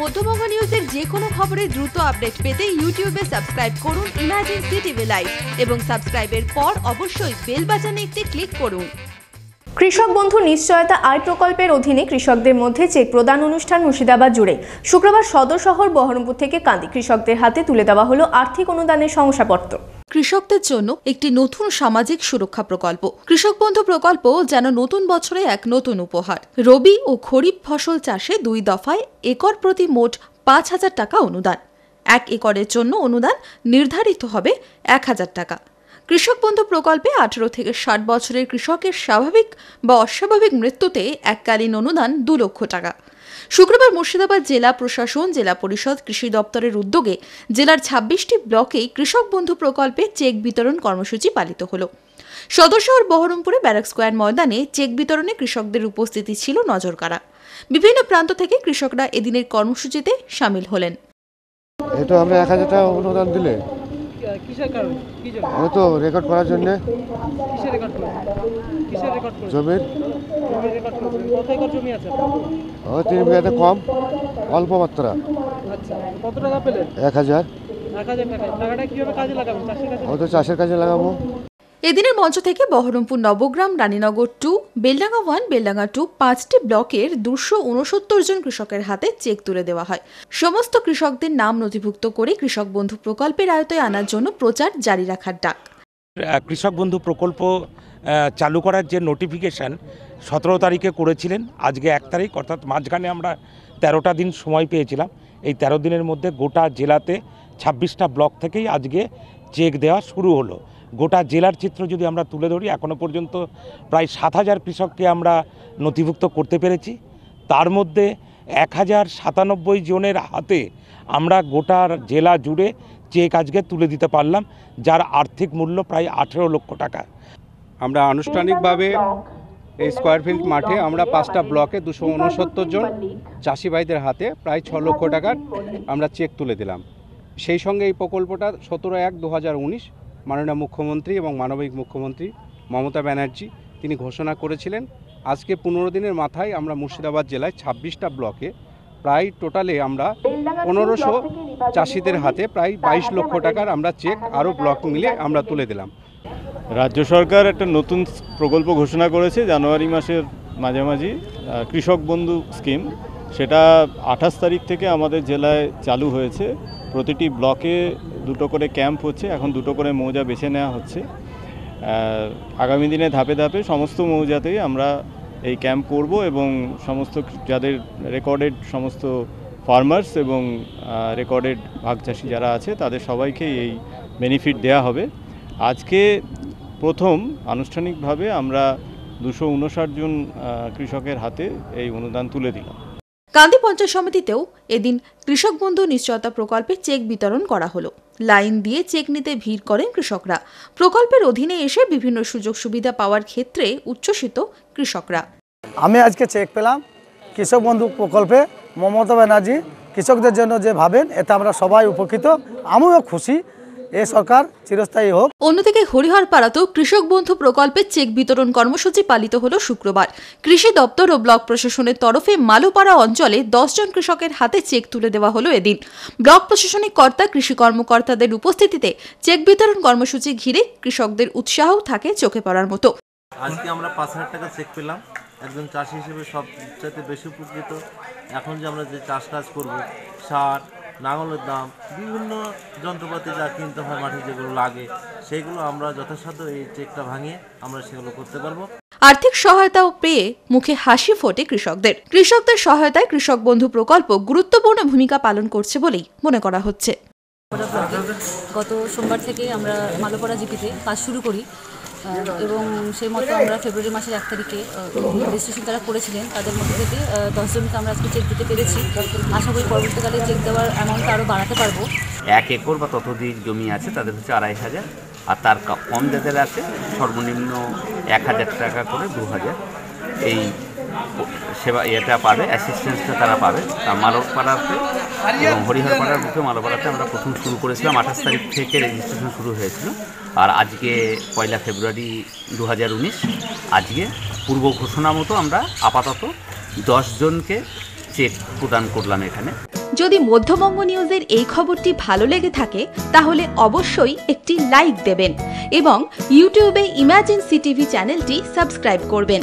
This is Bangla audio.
মধ্যবঙ্গ নিউজের যে কোনো খবরের দ্রুত আপডেট পেতে ইউটিউবে সাবস্ক্রাইব করুন ইমাজিন সিটিভি লাইভ এবং সাবস্ক্রাইবের পর অবশ্যই বেল বাজানে একটি ক্লিক করুন। কৃষক বন্ধু নিশ্চয়তা আয় প্রকল্পের অধীনে কৃষকদের মধ্যে চেক প্রদান অনুষ্ঠান মুর্শিদাবাদ জুড়ে। শুক্রবার সদর শহর বহরমপুর থেকে কান্দি কৃষকদের হাতে তুলে দেওয়া হলো আর্থিক অনুদানের শংসাপত্র। কৃষকদের জন্য একটি নতুন সামাজিক সুরক্ষা প্রকল্প। কৃষক বন্ধু প্রকল্প যেন নতুন বছরে এক নতুন উপহার। রবি ও খরিফ ফসল চাষে দুই দফায় একর প্রতি মোট পাঁচ হাজার টাকা অনুদান। এক একরের জন্য অনুদান নির্ধারিত হবে এক হাজার টাকা। কৃষক বন্ধু প্রকল্পে আঠারো থেকে ষাট বছরের কৃষকের স্বাভাবিক বা অস্বাভাবিক মৃত্যুতে এককালীন অনুদান দু লক্ষ টাকা। শুক্রবার মুর্শিদাবাদ জেলা প্রশাসন জেলা পরিষদ কৃষি দপ্তরের উদ্যোগে জেলার ছাব্বিশটি ব্লকেই কৃষক বন্ধু প্রকল্পে চেক বিতরণ কর্মসূচি পালিত হলো। সদর শহর বহরমপুরে ব্যারাক স্কোয়ার ময়দানে চেক বিতরণে কৃষকদের উপস্থিতি ছিল নজর নজরকাড়া। বিভিন্ন প্রান্ত থেকে কৃষকরা এদিনের কর্মসূচিতে সামিল হলেন। এটা আমরা এক হাজার টাকা অনুদান দিলে। তো রেকর্ড করার জন্য। জমির তিন বিঘাতে কম অল্প মাত্রা। আচ্ছা কত টাকা পেলেন? এক হাজার। চাষের কাজে লাগাবো। এদিনের মঞ্চ থেকে Baharampur Nabagram Raninagar two Beldanga one Beldanga two পাঁচটি ব্লকের দুশো উনসত্তর জন কৃষকের হাতে চেক তুলে দেওয়া হয়। সমস্ত কৃষকদের নাম নথিভুক্ত করে কৃষক বন্ধু প্রকল্পের আয়তায় আনার জন্য প্রচার জারি রাখার ডাক। কৃষক বন্ধু প্রকল্প চালু করার যে নোটিফিকেশান সতেরো তারিখে করেছিলেন, আজকে এক তারিখ, অর্থাৎ মাঝখানে আমরা তেরোটা দিন সময় পেয়েছিলাম। এই তেরো দিনের মধ্যে গোটা জেলাতে ছাব্বিশটা ব্লক থেকেই আজকে চেক দেওয়া শুরু হলো। গোটা জেলার চিত্র যদি আমরা তুলে ধরি এখনও পর্যন্ত প্রায় সাত হাজার কৃষককে আমরা নথিভুক্ত করতে পেরেছি। তার মধ্যে এক হাজার সাতানব্বই জনের হাতে আমরা গোটা জেলা জুড়ে চেক আজকে তুলে দিতে পারলাম, যার আর্থিক মূল্য প্রায় আঠেরো লক্ষ টাকা। আমরা আনুষ্ঠানিকভাবে এই স্কোয়ার ফিল্ড মাঠে আমরা পাঁচটা ব্লকে দুশো উনসত্তর জন চাষি ভাইদের হাতে প্রায় ছ লক্ষ টাকার আমরা চেক তুলে দিলাম। সেই সঙ্গে এই প্রকল্পটা সতেরো এক দু হাজার উনিশ মাননীয় মুখ্যমন্ত্রী এবং মানবিক মুখ্যমন্ত্রী মমতা ব্যানার্জি তিনি ঘোষণা করেছিলেন। আজকে পনেরো দিনের মাথায় আমরা মুর্শিদাবাদ জেলায় ছাব্বিশটা ব্লকে প্রায় টোটালে আমরা পনেরোশো চাষিদের হাতে প্রায় বাইশ লক্ষ টাকার আমরা চেক আরও ব্লক মিলে আমরা তুলে দিলাম। রাজ্য সরকার একটা নতুন প্রকল্প ঘোষণা করেছে জানুয়ারি মাসের মাঝামাঝি কৃষক বন্ধু স্কিম। সেটা আঠাশ তারিখ থেকে আমাদের জেলায় চালু হয়েছে। প্রতিটি ব্লকে দুটো করে ক্যাম্প হচ্ছে, এখন দুটো করে মৌজা বেছে নেওয়া হচ্ছে। আগামী দিনে ধাপে ধাপে সমস্ত মৌজাতেই আমরা এই ক্যাম্প করব এবং সমস্ত যাদের রেকর্ডেড সমস্ত ফার্মার্স এবং রেকর্ডেড ভাগ চাষি যারা আছে, তাদের সবাইকেই এই বেনিফিট দেওয়া হবে। আজকে প্রথম আনুষ্ঠানিকভাবে আমরা দুশো উনষাট জন কৃষকের হাতে এই অনুদান তুলে দিলাম। কান্দি পঞ্চায়েত সমিতিতেও এদিন কৃষক বন্ধু নিশ্চয়তা প্রকল্পে চেক বিতরণ করা হলো। লাইন দিয়ে চেক নিতে ভিড় করেন কৃষকরা। প্রকল্পের অধীনে এসে বিভিন্ন সুযোগ সুবিধা পাওয়ার ক্ষেত্রে উচ্ছ্বসিত কৃষকরা। আমি আজকে চেক পেলাম কৃষক বন্ধু প্রকল্পে মমতা ব্যানার্জি কৃষকদের জন্য যে ভাবেন এতে আমরা সবাই উপকৃত। আমিও খুশি। এ সরকার চিরস্থায়ী হোক। অন্যদিকে হরিহরপাড়াতেও কৃষক বন্ধু প্রকল্পে চেক বিতরণ কর্মসূচি পালিত হলো শুক্রবার। কৃষি দপ্তর ও ব্লক প্রশাসনের তরফে মালোপাড়া অঞ্চলে জন কৃষকের হাতে চেক তুলে দেওয়া হলো এদিন। ব্লক প্রশাসনিক কর্তা কৃষি কর্মকর্তাদের উপস্থিতিতে চেক বিতরণ কর্মসূচি ঘিরে কৃষকদের উৎসাহও থাকে চোখে পড়ার মতো। আজকে আমরা পাঁচ হাজার টাকা চেক পেলাম। একজন চাষি হিসেবে সবচাইতে বেশি উপকৃত। এখন যে আমরা যে চাষ কাজ করব সার নাঙলের দাম বিভিন্ন যন্ত্রপাতি যা কিনতে হয় মাঠে যেগুলো লাগে সেগুলো আমরা যথাসাধ্য এই চেকটা ভাঙিয়ে আমরা সেগুলো করতে পারব। আর্থিক সহায়তাও পেয়ে মুখে হাসি ফোটে কৃষকদের। কৃষকদের সহায়তায় কৃষক বন্ধু প্রকল্প গুরুত্বপূর্ণ ভূমিকা পালন করছে বলেই মনে করা হচ্ছে। গত সোমবার থেকে আমরা মালোপাড়া জিপিতে কাজ শুরু করি। এবং সেই মতো আমরা ফেব্রুয়ারি মাসের এক তারিখে রেজিস্ট্রেশন তারা করেছিলেন। তাদের মধ্যে থেকে দশজনকে আমরা আজকে চেক দিতে পেরেছি। আশা করি পরবর্তীকালে চেক দেওয়ার অ্যামাউন্ট আরও বাড়াতে পারব। এক একর বা ততোধিক জমি আছে তাদের হচ্ছে আড়াই হাজার। আর তার কম যাদের আছে সর্বনিম্ন এক হাজার টাকা করে দু হাজার। এই সেবা ইয়েটা পাবে অ্যাসিস্ট্যান্সটা তারা পাবে। আর মালপাড়াতে এবং হরিহরপাড়ার মুখে মালপাড়াতে আমরা প্রথম শুরু করেছিলাম। আঠাশ তারিখ থেকে রেজিস্ট্রেশন শুরু হয়েছিল। আর আজকে পয়লা ফেব্রুয়ারি দু হাজার উনিশ, আজকে পূর্ব ঘোষণা মতো আমরা আপাতত দশজনকে চেক প্রদান করলাম এখানে। যদি মধ্যবঙ্গ নিউজের এই খবরটি ভালো লেগে থাকে, তাহলে অবশ্যই একটি লাইক দেবেন এবং ইউটিউবে ইমাজিন সিটিভি চ্যানেলটি সাবস্ক্রাইব করবেন।